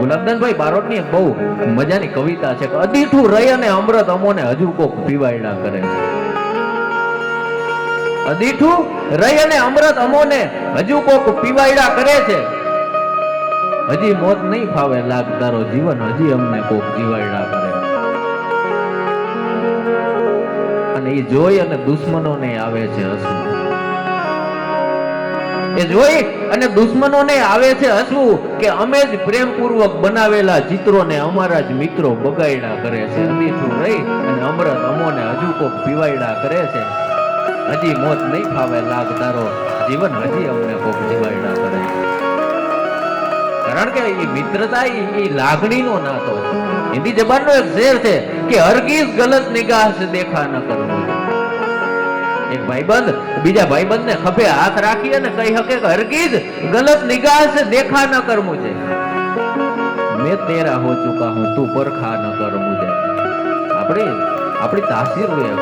ગુલાબદાસભાઈ બારોટની બહુ મજાની કવિતા છે અદીઠું રહી અને અમૃત અમોને હજુ કોક પીવાયડા કરે. અદીઠું રહી અને અમૃત અમોને હજુ કોક પીવાયડા કરે છે. હજી મોત નહીં ફાવે લાગદારો જીવન હજી અમને કોક જીવાયડા કરે. અને એ જોઈ અને દુશ્મનોને આવે છે હસવું. એ જોઈ અને દુશ્મનોને આવે છે હસવું કે અમે જ પ્રેમપૂર્વક બનાવેલા ચિત્રોને અમારા જ મિત્રો બગાડ્યા કરે છે. અમીઠું રહી અને અમૃત અમોને હજુ કોક પીવાયડા કરે છે? હજી મોત નહીં ફાવે લાગ જીવન હજી અમને કોક જીવાયડા કરે કારણ કે એ મિત્રતા એ લાગણીનો નાતો. હિન્દી જબાનનો એક શેર છે કે હરગીઝ ગલત નિગાહ દેખા ન કરવું. એક ભાઈબંધ, બીજા ભાઈબંધને ખભે હાથ રાખી અને કહી શકે કે હરગીજ ગલત નિગાહ સે દેખા ન કર મુજે મેં તેરા હો ચુકા હું, તું પરખા ન કર મુજે આપણી આપણી તાસીર હોય.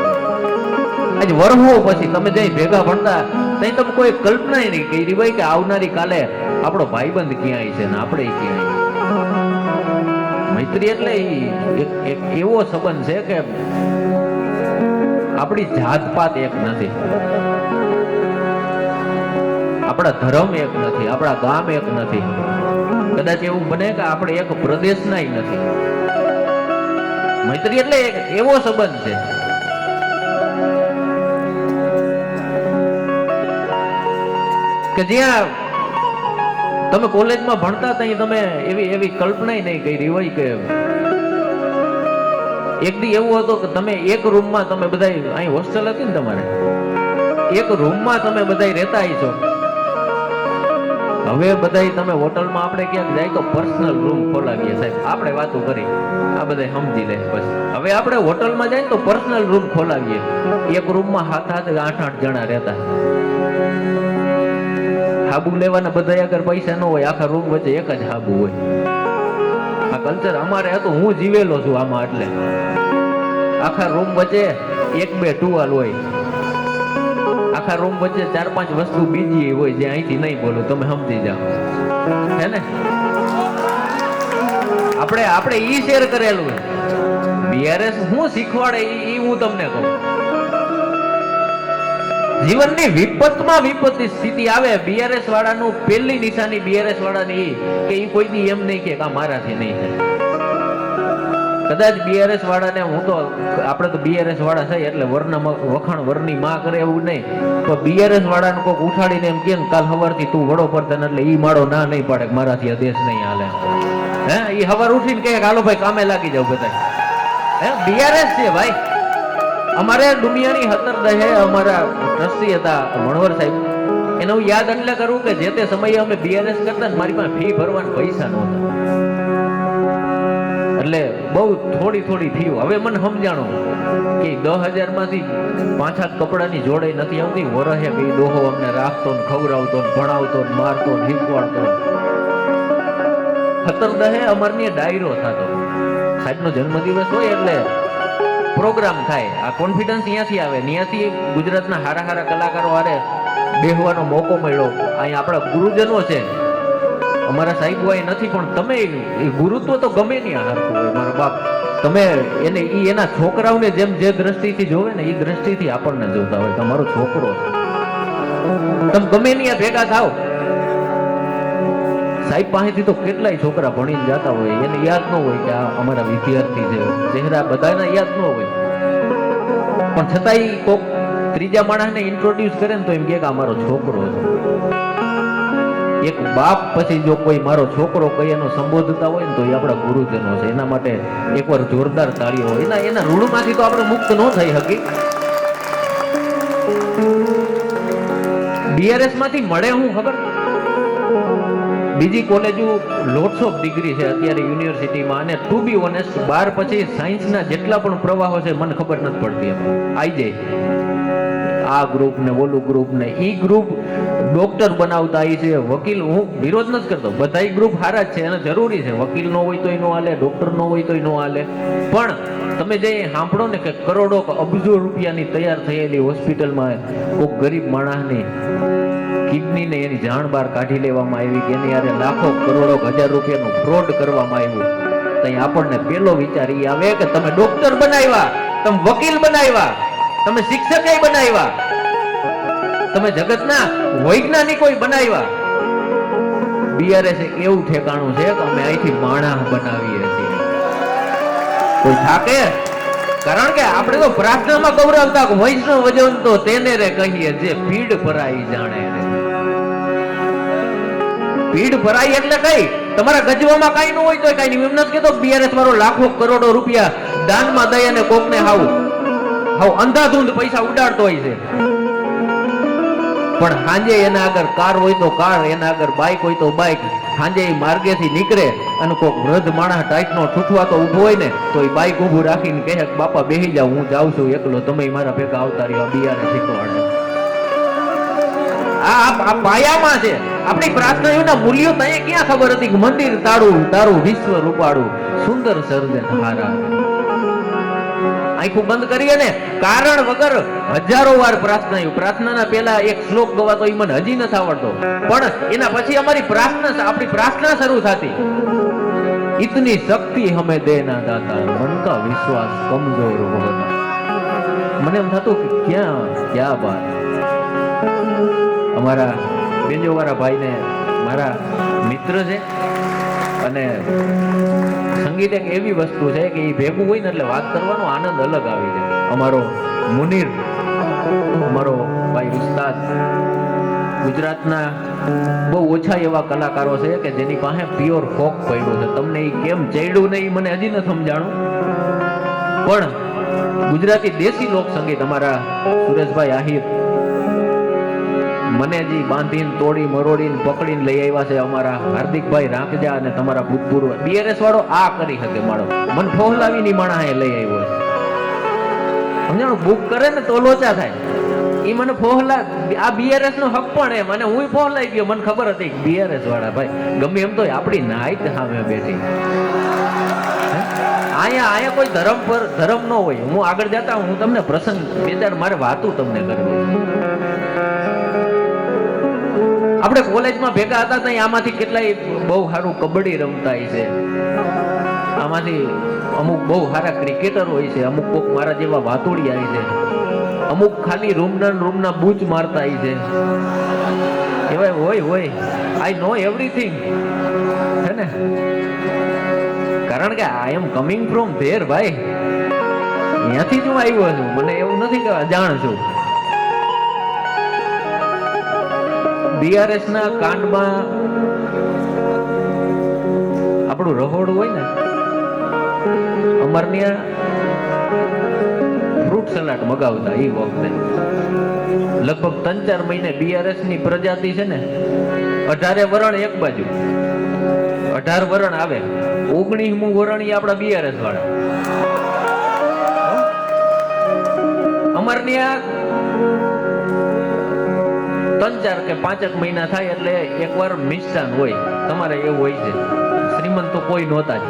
આજ વરહો પછી તમે જઈ ભેગા ભણતા તઈ તમે કોઈ કલ્પના નહીં કરી ભાઈ કે આવનારી કાલે આપણો ભાઈબંધ ક્યાંય છે ને આપણે ક્યાંય મૈત્રી એટલે એક એવો સંબંધ છે કે આપણી જાત પાત એક નથી. આપણા ધર્મ એક નથી, આપણા ગામ એક નથી. કદાચ એવું બને કે આપણે એક પ્રદેશના નથી. મૈત્રી એટલે એક એવો સંબંધ છે. કે જ્યાં તમે કોલેજમાં ભણતા ત્યાં તમે એવી એવી કલ્પના નહીં કરી હોય કે એક દી એવું હતું કે તમે એક રૂમમાં તમે બધા અહીં હોસ્ટેલ હતી ને તમારે? એક રૂમમાં તમે બધા રહેતા છો હવે બધા તમે હોટલમાં આપણે ક્યાંક જાય તો પર્સનલ રૂમ ખોલાવીએ સાહેબ. આપણે વાતો કરી. આ બધા સમજી લે પછી હવે આપણે હોટલમાં જાય તો પર્સનલ રૂમ ખોલાવીએ. એક રૂમમાં હાથ હાથ આઠ આઠ જણા રહેતા. હાબુ લેવાના બધા આગળ પૈસા ન હોય, આખા રૂમ વચ્ચે એક જ હાબુ હોય. આ કલ્ચર અમારે હતું, હું જીવેલો છું આમાં એટલે. આખા રૂમ વચ્ચે એક બે ટુવાલ હોય. આખા રૂમ વચ્ચે ચાર પાંચ વસ્તુ બીજી હોય જે અહીંથી નહીં બોલો, તમે સમજી જાઓ. હે ને? આપણે આપણે ઈ શેર કરેલું બીઆરએસ હું શીખવાડે ઈ હું તમને કહું. જીવનની વિપતમાં વિપત્તિ સ્થિતિ આવે બીઆરએસ વાળાનું પહેલી નિશાની બીઆરએસ વાળાની કે એ કોઈ દી એમ નહીં કે આ મારાથી નહીં થાય. કદાચ બીઆરએસ વાળાને હું તો આપણે તો બીઆરએસ વાળા છે એટલે વરના વખાણ વરની માં કરે એવું નહીં. તો બીઆરએસ વાળાને કોઈક ઉઠાડીને એમ કે કાલ સવારથી તું વડો પડતા એટલે ઈ માળો ના નહીં પાડે મારાથી આ દેશ નહીં હાલે. હે? એ સવાર ઉઠીને કહે હાલો ભાઈ, કામે લાગી જાવ બધા હે? બીઆરએસ છે ભાઈ. અમારે દુનિયાની હતર દહે, અમારા ટ્રસ્ટી હતા મણવર સાહેબ. એને હું યાદ એટલે કરું કે જે તે સમયે અમે બીઆરએસ કરતા મારી પાસે ફી ભરવાના પૈસા નહોતા. એટલે બહુ થોડી થોડી ફી હવે મને સમજાણો કે દસ હજારમાંથી પાંચ કપડાની જોડે નથી આવતી. વરહે બે દોહો અમને રાખતો ને ખવડાવતો ને ભણાવતો ને મારતો ને હિંકવાડતો હતર દહે, અમારની ડાયરો થતો. સાહેબનો જન્મદિવસ હોય એટલે પ્રોગ્રામ થાય. આ કોન્ફિડન્સ અહીંયાથી આવે. અહીંયાથી ગુજરાતના હારા હારા કલાકારો હારે બેહવાનો મોકો મળ્યો. અહીંયા આપણા ગુરુજનો છે. અમારા સાહેબ હોય નથી, પણ તમે એ ગુરુત્વ તો ગમે નહીં હારતું હોય, મારો બાપ. તમે એને એ એના છોકરાઓને જેમ જે દ્રષ્ટિથી જોવે ને એ દ્રષ્ટિથી આપણને જોતા હોય. તમારો છોકરો તમે ગમે નહીં ભેગા થાવ સાહેબ, પાસેથી તો કેટલાય છોકરા ભણીને જતા હોય, એને યાદ ન હોય કે આ અમારા વિદ્યાર્થી છે. ચહેરા બધાને યાદ ન હોય. પણ છતાંય કોક ત્રીજા માણસને ઇન્ટ્રોડ્યુસ કરે ને તો એમ કે અમારો મારો છોકરો છે. એક બાપ પછી જો કોઈ મારો છોકરો કઈ એનો સંબોધતા હોય ને તો એ આપણા ગુરુજનો છે. એના માટે એકવાર જોરદાર તાળીઓ હોય. એના એના ઋણમાંથી તો આપણે મુક્ત ન થઈ શકી ડીઆરએસમાંથી મળે હું ખબર? બીજી કોલેજો લોટ્સ ઓફ ડિગ્રી છે, અત્યારે યુનિવર્સિટીમાં અને ટુ બી ઓનેસ્ટ બાર પછી સાયન્સના જેટલા પણ પ્રવાહો છે, મને ખબર નથી પડતી એમ. આઈ જાય. આ ગ્રુપ ને ઓલું ગ્રુપ ને ઈ ગ્રુપ ડોક્ટર બનાવતા એ છે, વકીલ, હું વિરોધ નથી કરતો. બધાય ગ્રુપ જ છે અને જરૂરી છે. વકીલ નો હોય તોય નો હાલે, ડોક્ટર નો હોય તોય નો હાલે. પણ તમે જે સાંભળો ને કે કરોડો અબજો રૂપિયાની તૈયાર થયેલી હોસ્પિટલમાં કોઈક ગરીબ માણસની કિડની ને એની જાણ બહાર કાઢી લેવામાં આવી કે એની યારે લાખો કરોડો હજાર રૂપિયાનું ફ્રોડ કરવામાં આવ્યું. ત્યાં આપણને પેલો વિચાર એ આવે કે તમે ડોક્ટર બનાવ્યા, તમે વકીલ બનાવ્યા, તમે શિક્ષકે બનાવ્યા. તમે જગતના વૈજ્ઞાનિકો બનાવ્યા. બીઆરએસ એવું ઠેકાણું છે કે અમે અહીંથી માણસ બનાવીએ છીએ. કોઈ થાકે? કારણ કે આપણે તો પ્રાર્થનામાં ગૌરવતા વૈષ્ણવ વજન તો તેને રે કહીએ જે ભીડ ભરાઈ જાણે રે. ભીડ ભરાઈ એટલે કઈ? તમારા ગજવામાં કઈ ન હોય તો કઈ નહીં. એમ નથી કેતો બીઆરએસ મારો લાખો કરોડો રૂપિયા દાનમાં દઈ અને કોકને હાવ હાવ અંધાધૂંધ પૈસા ઉડાડતો હોય છે. પણ સાંજે એના આગળ કાર હોય તો કાર, એના આગળ બાઇક હોય તો બાઇક સાંજે એ માર્ગેથી નીકળે અને કોક વૃદ્ધ માણસ ટાઈટનો ઠૂઠવા તો ઊભો હોય ને, તો એ બાઇક ઊભું રાખીને કહે, બાપા, બેહી જાઓ, હું જાઉં છું એકલો. તમે મારા ભેગા આવતા રહ્યો બિયારે શીખવાડે. આ પાયામાં છે. આપણી પ્રાર્થનાઓના મૂલ્યો તને ક્યાં ખબર હતી? મંદિર તારું તારું વિશ્વ રૂપાળું સુંદર સર્જન હારા આંખું બંધ કરીએ ને કારણ વગર હજારો વાર પ્રાર્થના પ્રાર્થનાના પહેલા એક શ્લોક ગવાતો એ મને હજી નથી આવડતો. પણ એના પછી અમારી પ્રાર્થના આપણી પ્રાર્થના શરૂ થતી. ઇતની શક્તિ અમે દેના દાતા મનતા વિશ્વાસ કમજોર હોતા. મને એમ થતું કે ક્યાં ક્યાં બાત. અમારા બેન્જો વાળા ભાઈને મારા મિત્ર છે અને સંગીત એક એવી વસ્તુ છે કે એ ભેગું હોય ને એટલે વાત કરવાનો આનંદ અલગ આવી જાય. અમારો મુનિર, અમારો ભાઈ ઉસ્તાદ, ગુજરાતના બહુ ઓછા એવા કલાકારો છે કે જેની પાસે પ્યોર ફોક પડ્યો છે. તમને એ કેમ ચડ્યું નહીં, મને હજી ન સમજાણું. પણ ગુજરાતી દેશી લોક સંગીત અમારા સુરેશભાઈ આહિર મને જી બાંધીને તોડી મરોડીને, પકડીને લઈ આવ્યા છે અમારા હાર્દિકભાઈ રાખજા અને તમારા ભૂતપૂર્વ બીઆરએસ વાળો આ કરી શકે મારો મન ફોહલાવીની માણા એ લઈ આવ્યો છે. બુક કરે ને તો લોચા થાય. એ મને ફોહલા આ બીઆરએસ નો હક પણ એમ, અને હું ફોહલાઈ ગયો. મને ખબર હતી બીઆરએસ વાળા ભાઈ, ગમે એમ તો આપણી નાઈટ સામે બેઠી. અહીંયા આયા કોઈ ધર્મ પર ધર્મ ન હોય. હું આગળ જતા હું તમને પ્રસંગ બે ચાર મારે વાતું તમને કરવી. આપણે કોલેજમાં ભેગા હતા ત્યાં આમાંથી કેટલાય બહુ સારું કબડ્ડી રમતા છે. આમાંથી અમુક બહુ સારા ક્રિકેટર હોય છે, અમુક કોક મારા જેવા વાતુડી આવી છે. અમુક ખાલી રૂમના રૂમના બૂચ મારતા આવી છે. એવાય હોય હોય. આઈ નો એવરીથિંગ હે ને? કારણ કે I am coming from there ભાઈ. ત્યાંથી જ હું આવ્યો છું. મને એવું નથી કે અજાણ છું બીઆરએસ ના કાંડમાં આપણું રહોડું હોય ને અમાર ત્યાં ફ્રૂટ સલાડ મગાવતા એ વખતે. લગભગ ત્રણ ચાર મહિને બીઆરએસની પ્રજાતિ છે ને, અઢારે વરણ એક બાજુ. અઢાર વરણ આવે. ઓગણીસમું વરણ એ આપણા બીઆરએસ વાળા. અમાર ત્યાં ત્રણ ચાર કે પાંચેક મહિના થાય એટલે એકવાર મિષ્ટાન હોય. તમારે એવું હોય છે. શ્રીમંત તો કોઈ નહોતા જ.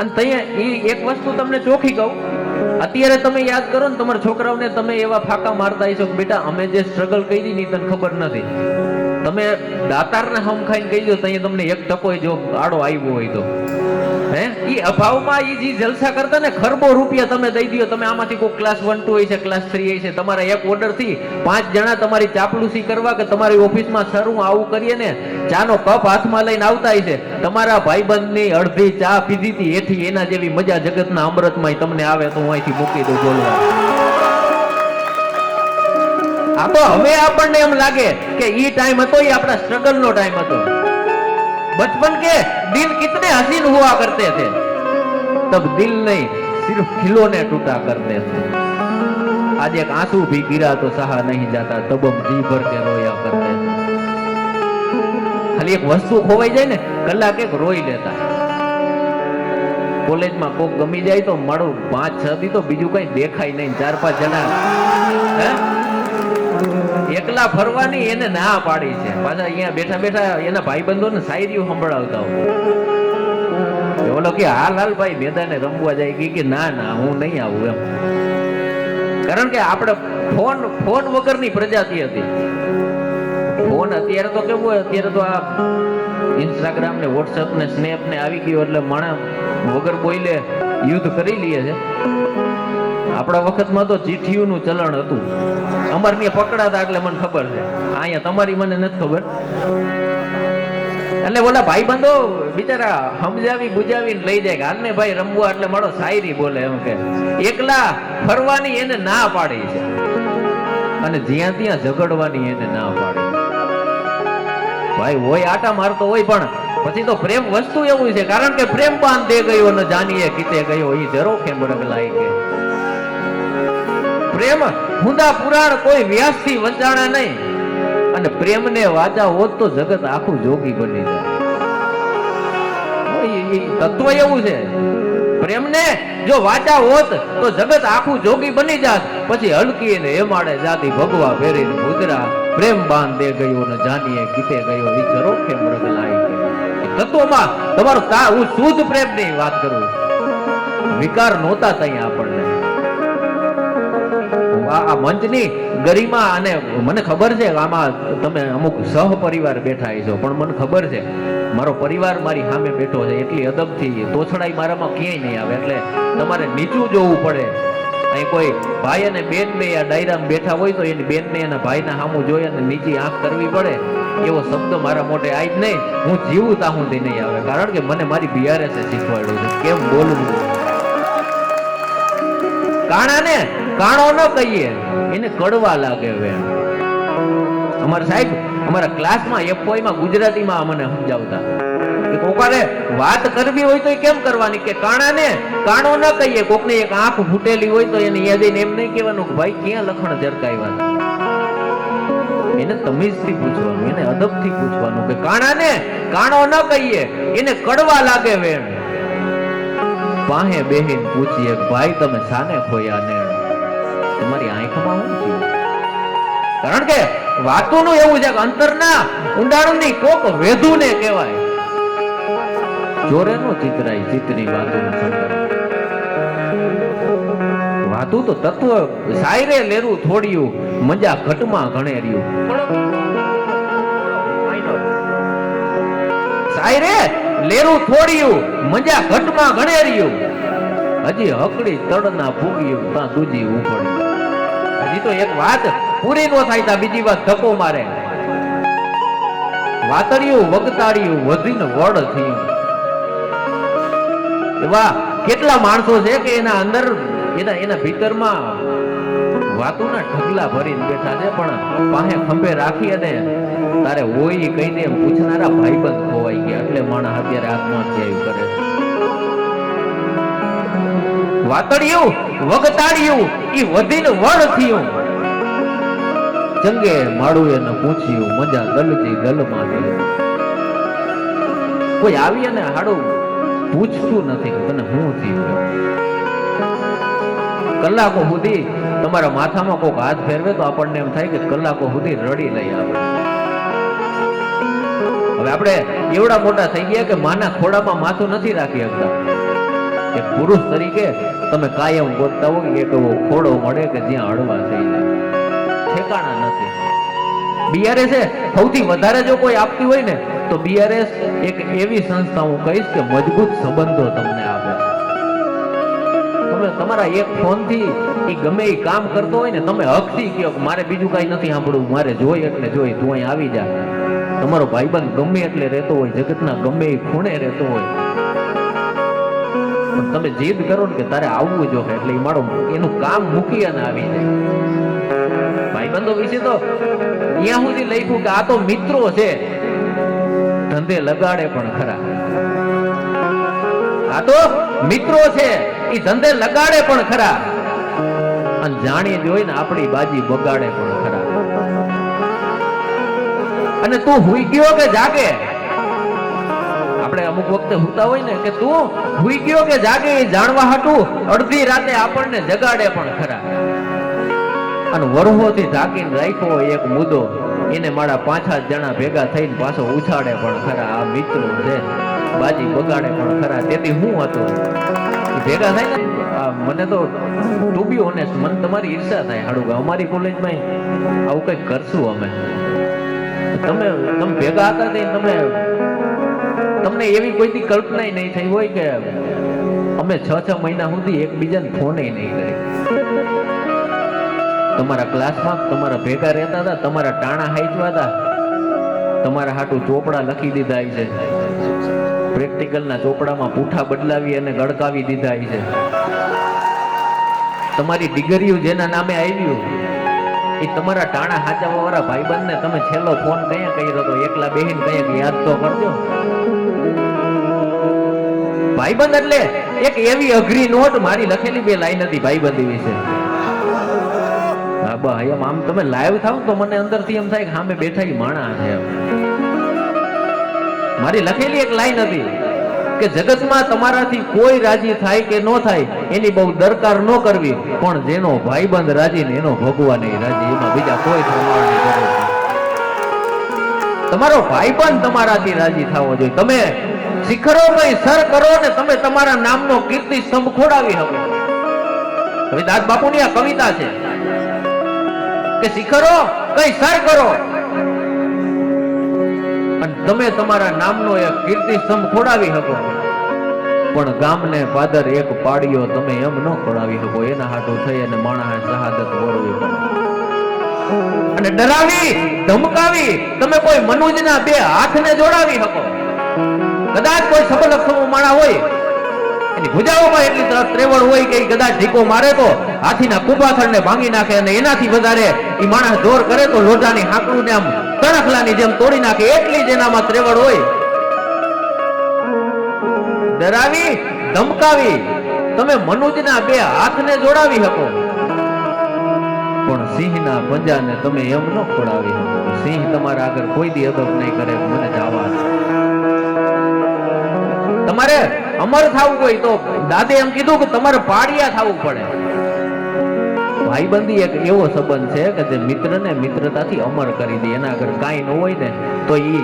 અને ત્યાં એ એક વસ્તુ તમને ચોખી કહું. અત્યારે તમે યાદ કરો ને તમારા છોકરાઓને તમે એવા ફાકા મારતા હશો બેટા, અમે જે સ્ટ્રગલ કરી ની તને ખબર નથી. તમે દાતારને હમ ખાઈને કહી દો તો અહીંયા તમને એક ટકો જો આડો આવ્યો હોય તો. હે? એ અભાવમાં એ જે જલસા કરતા ને ખરબો રૂપિયા તમે દઈ દો તમે આમાંથી કોઈ ક્લાસ વન ટુ હોય છે ક્લાસ થ્રી હોય છે તમારા એક ઓર્ડરથી પાંચ જણા તમારી ચાપલુસી કરવા કે તમારી ઓફિસમાં સર હું આવું કરીએ ને, ચાનો કપ હાથમાં લઈને આવતા હોય છે તમારા ભાઈબંધની અડધી ચા પીધી હતી, એથી એના જેવી મજા જગતના અમૃતમાં તમને આવે તો હું અહીંથી મૂકી દઉં બોલવા. આ તો હવે આપણને એમ લાગે કે ઈ ટાઈમ હતો એ આપણા સ્ટ્રગલ નો ટાઈમ હતો बचपन के दिन कितने हसीन हुआ करते थे तब दिल नहीं सिर्फ खिलौने टूटा करते थे आज एक आंसू भी गिरा तो सहा नहीं जाता तब हम जी भर के रोया करते थे ખાલી એક વસ્તુ ખોવાઈ જાય ને કલાક એક રોઈ લેતા કોલેજમાં કોક ગમી જાય તો મારું પાંચ છ દી તો બીજું કઈ દેખાય નહીં ચાર પાંચ જણા હે એકલા ફરવાની એને ના પાડી છે. પાછા અહીંયા બેઠા બેઠા એના ભાઈબંધોને શાયરીઓ સંભળાવતા હોય. ઓલો કે, હાલ હાલ ભાઈ, મેદાને રમવા જાય. કે, ના ના, હું નહીં આવું એમ. કારણ કે આપણે ફોન ફોન વગરની પ્રજાતિ હતી. ફોન અત્યારે તો કેવું હોય, અત્યારે તો આ ઇન્સ્ટાગ્રામ ને વોટ્સઅપ ને સ્નેપ ને આવી ગયું એટલે માણસ વગર બોઈલે યુદ્ધ કરી લઈએ છે. આપણા વખતમાં તો ચીઠીઓનું ચલણ હતું. અમારે ત્યાં પકડાતા એટલે મને ખબર છે. અહીંયા તમારી મને નથી ખબર. એટલે બોલા, ભાઈબંધો, બિચારા સમજાવી બુજાવીને લઈ જાય. હાલ ને ભાઈ રમવા એટલે મારો શાયરી બોલે એમ કે. એકલા ફરવાની એને ના પાડી છે. અને જ્યાં ત્યાં ઝઘડવાની એને ના પાડી ભાઈ, હોય આટા મારતો હોય પણ પછી તો પ્રેમ વસ્તુ એવું છે. કારણ કે પ્રેમ પાન દે ગયો ને જાનીએ કીતે ગયો. એ જરો કેમ રગલાઈ કે પ્રેમ હુંદા પુરાણ કોઈ વ્યાસથી વંચાણા નહીં. અને પ્રેમને વાચા હોત તો જગત આખું જોગી બની જાય. તત્વ એવું છે. પ્રેમને જો વાચા હોત તો જગત આખું જોગી બની જાત. પછી હલકી ને એમાડે જાતી ભગવા ફેરીને મુદ્રા પ્રેમ બાંધ ગયો ને જાનીએ કીતે ગયો વિચારો જરો કેમ રગલાઈ કે તત્વમાં તમારો તા, હું શુદ્ધ પ્રેમની વાત કરું. વિકાર નહોતા ત્યાં આપણને આ મંચની ગરિમા અને મને ખબર છે આમાં તમે અમુક સહપરિવાર બેઠા છો પણ મને ખબર છે, મારો પરિવાર મારી સામે બેઠો છે, એટલી અદબથી તોછડાઈ મારામાં ક્યાંય નહીં આવે, એટલે તમારે નીચું જોવું પડે. અહીં કોઈ ભાઈ અને બેન બે આ ડાયરામાં બેઠા હોય તો એની બેન ને એના ભાઈના સામું જોઈ અને નીચી આંખ કરવી પડે. એવો શબ્દ મારા મોઢે જ નહીં. હું જીવું ત્યાં નહીં આવે, કારણ કે મને મારી બિયારેસે શીખવાડ્યું છે. કેમ બોલવું કાણાને કાણો ન કહીએ. એને કડવા લાગે વેણ અમારા સાહેબ, અમારા ક્લાસમાં એફવાય ગુજરાતીમાં અમને સમજાવતા. કે વાત કરવી હોય તો કેમ કરવાની? કે કાણાને કાણો ન કહીએ. કોકને એક આંખ ફૂટેલી હોય તો એને યાદ એમ નહીં કહેવાનું કે ભાઈ, ક્યાં લખણ ઝરકાવ્યા એને તમીઝથી પૂછવાનું, એને અદબથી પૂછવાનું કે કાણાને કાણો ન કહીએ. એને કડવા લાગે વેણ પાહે બેહીન પૂછીએ ભાઈ, તમે સાને ખોયા ને? તમારી આંખમાં હું કારણ કે વાતોનું એવું છે કે અંતરના ઊંડાણની કોક વેધુને કહેવાય. ચોરે નો ચિતરાય વાતોનું સંકર વાતું તો તત્વ સાયરે લેરું થોડિયું, મજા ઘટમાં ઘણેર્યું. સાયરે લેરું થોડિયું, મજા ઘટમાં ઘણેર્યું. હજી હકડી તડના ભૂગ્યું ત્યાં દૂજી ઉપડી હજી તો એક વાત પૂરી નો થાય ત્યાં બીજી વાત ધક્કો મારે. વાતડિયું વગતાડિયું વધીને વડ થયું એવા કેટલા માણસો છે કે એના અંદર, એના એના ભીતરમાં વાતોના ઢગલા ભરીને બેઠા છે, પણ પાસે ખંભે રાખી અને તારે હોય કહીને પૂછનારા ભાઈબંધ ખોવાઈ ગયા. એટલે માણસ અત્યારે આત્મહત્યા કરે છે. વાતડિયું, વગતાડિયું, ઈ વધીન વડ થયું. જંગે માળું એને પૂછ્યું, મજા દલજી દલમાં કોઈ આવી અને હાડું પૂછતું નથી તને હું થયું? કલાકો સુધી તમારા માથામાં કોઈક હાથ ફેરવે તો આપણને એમ થાય કે કલાકો સુધી રડી લઈ આવે. હવે આપણે એવડા મોટા થઈ ગયા કે માના ખોડામાં માથું નથી રાખી શકતા. એક પુરુષ તરીકે તમે કાયમ ગોતતા હોય એક એવો ખોડો મળે કે જ્યાં હળવા થઈ જાય. ઠેકાણા નથી. બીઆરએસ સૌથી વધારે જો કોઈ આપતી હોય ને, તો બીઆરએસ એક એવી સંસ્થા હું કહીશ કે મજબૂત સંબંધો તમને આપે. તમે તમારા એક ફોનથી એ ગમે એ કામ કરતો હોય ને, તમે હકથી કહો કે મારે બીજું કઈ નથી સાંભળવું, મારે જોઈ એટલે જોઈ, તું અહીં આવી જા. તમારો ભાઈબંધ ગમે એટલે રહેતો હોય, જગતના ગમે એ ખૂણે રહેતો હોય. પણ તમે જીદ કરો ને કે તારે આવવું જો એટલે એ મારો એનું કામ મૂકી અને આવી જાય ભાઈબંધો વિશે તો ત્યાં સુધી લખ્યું કે આ તો મિત્રો છે. ધંધે લગાડે પણ ખરા. આ તો મિત્રો છે. એ ધંધે લગાડે પણ ખરા. અને જાણી જોઈને આપણી બાજી બગાડે પણ ખરા. અને તું હુઈ ગયો કે જાગે? આપણે અમુક વખતે હુતા હોય ને કે તું ભૂઈ ગયો કે જાગે એ જાણવા હાટું, અડધી રાતે આપણને જગાડે પણ ખરા. અને વરહોથી ઢાંકીને રાખ્યો એક મુદ્દો, એને મારા પાંચ જણા ભેગા થઈને પાછો ઉછાડે પણ ખરા. આ મિત્રો છે, બાજી બગાડે પણ ખરા. તેથી હું હતો. ભેગા થાય ને મને તો ટુ બી ઓનેસ્ટ મને તમારી ઈર્ષા થાય. હાડું અમારી કોલેજમાં આવું કંઈક કરશું અમે. તમે તમે ભેગા હતા તે તમે તમને એવી કોઈથી કલ્પના નહીં થઈ હોય કે અમે છ છ મહિના સુધી એકબીજાને ફોને નહીં કરે. તમારા ક્લાસમાં તમારા ભેગા રહેતા હતા, તમારા ટાણા હાઈચવા હતા. તમારા હાટું ચોપડા લખી દીધા છે. પ્રેક્ટિકલના ચોપડામાં પૂઠા બદલાવી અને ગડકાવી દીધા છે. તમારી ડિગ્રીઓ જેના નામે આવ્યું, એ તમારા ટાણા હાચવવાવાળા ભાઈબંધને તમે છેલ્લો ફોન કયા કર્યો હતો એકલા બેહીન કયા યાદ તો કરજો. ભાઈબંધ એટલે એક એવી અઘરી નોટ મારી લખેલી બે લાઈન હતી ભાઈબંધ વિશે. હા એમ આમ તમે લાઈવ થાવ તો મને અંદરથી એમ થાય કે સામે બેઠા માણા છે મારી લખેલી એક લાઈન હતી કે જગતમાં તમારાથી કોઈ રાજી થાય કે ન થાય, એની બહુ દરકાર ન કરવી, પણ જેનો ભાઈબંધ રાજી ને એનો ભગવાન રાજી, એમાં બીજા કોઈ પ્રમાણની જરૂર ભાઈ પણ તમારાથી રાજી થવો જોઈએ. તમે શિખરોમાં સર કરો ને તમે તમારા નામનો કીર્તિ સ્તંભ ખોડાવી હવે હવે દાસ બાપુની આ કવિતા છે કે શિખરો કઈ સર કરો. અને તમે તમારા નામનો એક કીર્તિ સ્તંભ ખોડાવી શકો. પણ ગામને પાદર એક પાડ્યો તમે એમ ન ખોડાવી શકો. એના હાથો થઈ અને માણસે શહાદત વરવી પડે. અને ડરાવી, ધમકાવી, તમે કોઈ મનુજના બે હાથને જોડાવી શકો. કદાચ કોઈ સફળ અક્ષમો માણા હોય, એની ભુજાઓમાં એટલી તરફ ત્રેવળ હોય કે કદાચ ઢીકો મારે તો હાથીના કુંભાથળને ભાંગી નાખે અને એનાથી વધારે એ માણસ જોર કરે તો લોઢાની હાંકડુંને આમ તણખલાની જેમ તોડી નાખે, એટલી જ એનામાં ત્રેવળ હોય. ડરાવી, ધમકાવી, તમે મનુજના બે હાથને જોડાવી શકો. સિંહના પંજાને તમે એમ ન ખોડાવી સિંહ તમારા આગળ કોઈ દી અદબ નહીં કરે, મને જવા તમારે અમર થવું હોય તો દાદે એમ કીધું કે તમારે પાડિયા થવું પડે. ભાઈબંધી એક એવો સંબંધ છે કે જે મિત્રને મિત્રતાથી અમર કરી દે. એના આગળ કાંઈ ન હોય ને, તો એ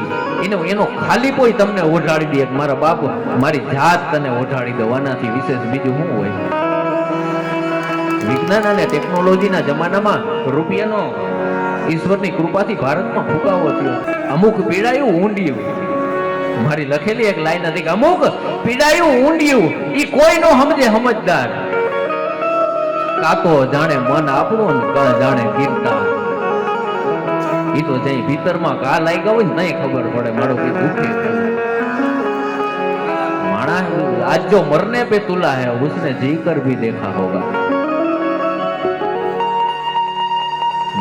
એનો એનો ખાલી કોઈ તમને ઓઢાડી દે મારા બાપ મારી જાત તને ઓઢાડી દો. આનાથી વિશેષ બીજું શું હોય? વિજ્ઞાન અને ટેકનોલોજીના જમાનામાં રૂપિયાનો ઈશ્વરની કૃપાથી ભારતમાં ફૂકાવો થયો. અમુક પીડાયું ઊંડિયું. મારી લખેલી એક લાઈન હતી અમુક પીડાયું ઊંડિયું. એ કોઈ નો સમજે, સમજદાર. કાકો જાણે મન આપણું ને જાણે ગીરદાર એ તો જઈ ભીતરમાં કા લાગ્યા હોય નહીં ખબર પડે મારો કે દુખે. માણસ આજ જો મરને પે તુલા હે, ઉસને જી કર ભી દેખા હોગા.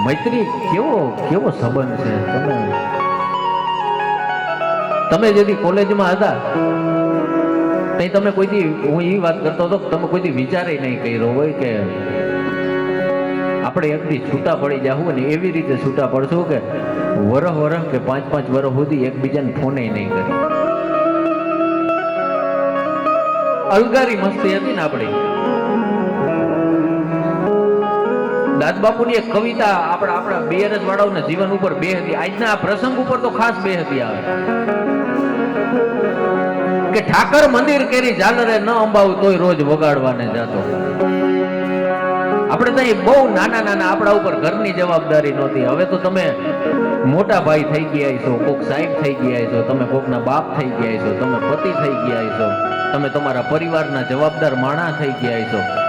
મૈત્રી કેવો કેવો સંબંધ છે? તમે તમે જેથી કોલેજમાં હતા ત્યાં તમે કોઈથી, હું એ વાત કરતો હતો તમે કોઈથી વિચારે નહીં કર્યો હોય કે આપણે એકથી છૂટા પડી જાવું ને એવી રીતે છૂટા પડશું કે વરહ વરહ કે પાંચ પાંચ વરહ સુધી એકબીજાને ફોને નહીં કરે. અલગારી મસ્તી હતી ને આપણી. દાદ બાપુની એક કવિતા આપણા આપણા બે રજ વાળાઓના જીવન ઉપર બે હતી. આજના પ્રસંગ ઉપર તો ખાસ બે હતી આવે કે ઠાકર મંદિર કેરી ઝાલરે ન અંબાવું તોય રોજ વગાડવાને જાતો. આપણે ત્યાં બહુ નાના નાના આપણા ઉપર ઘરની જવાબદારી નહોતી. હવે તો તમે મોટા ભાઈ થઈ ગયા છો, કોક સાહેબ થઈ ગયા છો, તમે કોકના બાપ થઈ ગયા છો, તમે પતિ થઈ ગયા છો, તમે તમારા પરિવારના જવાબદાર માણા થઈ ગયા છો.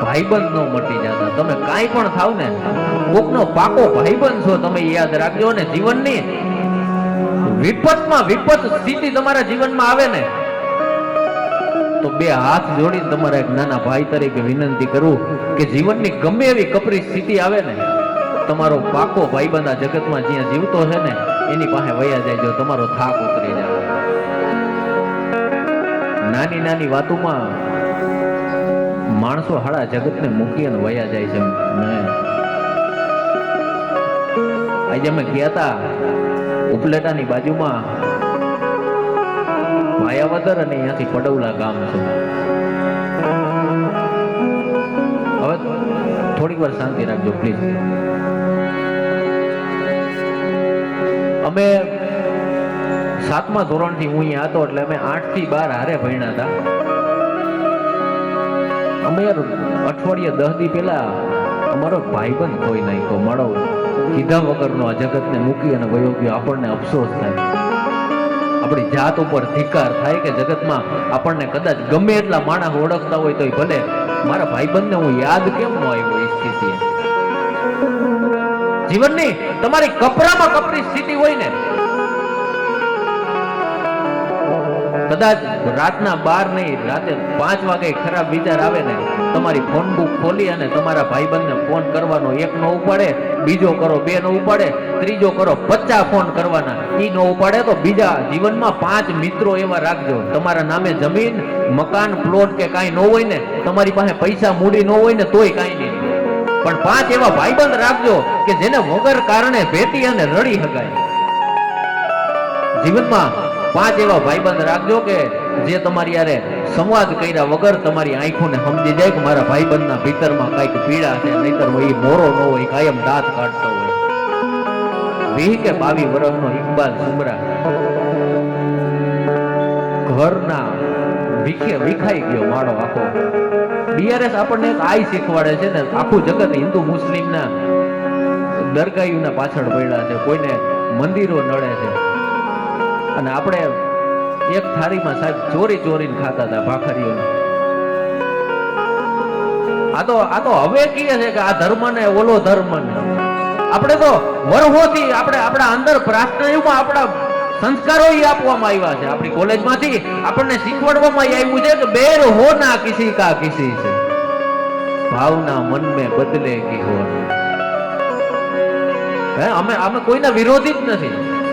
ભાઈબંધ નો મટી જતા. તમે કાંઈ પણ થાવ ને, કોકનો પાકો ભાઈબંધ છો, તમે યાદ રાખજો ને જીવનની. વિપતમાં વિપત સ્થિતિ તમારા જીવનમાં આવે ને, તો બે હાથ જોડીને તમારા એક નાના ભાઈ તરીકે વિનંતી કરું કે જીવનની ગમે એવી કપરી સ્થિતિ આવે ને, તમારો પાકો ભાઈબંધ આ જગતમાં જ્યાં જીવતો છે ને, એની પાસે વયા જાય જો તમારો થાક ઉતરી જાય. નાની નાની વાતોમાં માણસો હાડા જગતને મૂકી અને વયા જાય છે આજે અમે ગયા હતા ઉપલેટાની બાજુમાં માયાવદર અને અહીંયાથી પડવલા ગામ છે. હવે થોડીક વાર શાંતિ રાખજો, પ્લીઝ. અમે સાતમા ધોરણથી હું અહીંયા હતો એટલે અમે આઠથી બાર હારે ભણ્યા હતા. અમે અઠવાડિયે દસ દી પહેલા અમારો ભાઈબંધ કોઈ નાખ્યો મળો કીધા વગરનો આ જગતને મૂકી અને વયો ગયો. આપણને અફસોસ થાય. આપણી જાત ઉપર ધિકાર થાય કે જગતમાં આપણને કદાચ ગમે એટલા માણસ ઓળખતા હોય તોય ભલે. મારા ભાઈબંધને હું યાદ કેમ ન આવ્યો એ સ્થિતિ જીવનની તમારી કપરામાં કપરી સ્થિતિ હોય ને કદાચ રાતના બાર નહીં, રાતે પાંચ વાગે ખરાબ વિચાર આવે ને, તમારી ફોન બુક ખોલી અને તમારા ભાઈબંધને ફોન કરવાનો એક નો ઉપાડે, બીજો કરો બે નો ઉપાડે, ત્રીજો કરો પચાસ ફોન કરવાના એ નો ઉપાડે તો બીજા જીવનમાં પાંચ મિત્રો એવા રાખજો. તમારા નામે જમીન, મકાન પ્લોટ કે કાંઈ ન હોય ને, તમારી પાસે પૈસા મૂડી ન હોય ને, તોય કાંઈ નહીં. પણ પાંચ એવા ભાઈબંધ રાખજો કે જેને વગર કારણે ભેટી અને રડી શકાય જીવનમાં પાંચ એવા ભાઈબંધ રાખજો કે જે તમારી યારે સંવાદ કર્યા વગર તમારી આંખોને સમજી જાય કે મારા ભાઈબંધના ભીતરમાં કાંઈક પીડા છે, નહીતર એ મોરો ન હોય, કાયમ દાંત કાઢતો હોય. વીહ કે બાવી વર્ષનો ઇકબાલ સુમરા ઘરના વિખે વિખાઈ ગયો માળો આખો. બીઆરએસ આપણને એક આઈ શીખવાડે છે ને, આખું જગત હિન્દુ મુસ્લિમના દરગાહીઓના પાછળ પડ્યા છે, કોઈને મંદિરો નડે છે. અને આપણે એક થાળીમાં સાહેબ ચોરી ચોરીને ખાતા હતા ભાખરીઓને. આ તો આ તો હવે કહે છે કે આ ધર્મ ને ઓલો ધર્મ ને આપણે તો વરહોથી આપણે આપણા અંદર પ્રાર્થનાઓમાં આપણા સંસ્કારો આપવામાં આવ્યા છે. આપણી કોલેજમાંથી આપણને શીખવાડવામાં આવ્યું છે કે બેર હો ના કિસી કા કિસી છે. ભાવના મન મે બદલે કી હો હે, અમે અમે કોઈના વિરોધી જ નથી.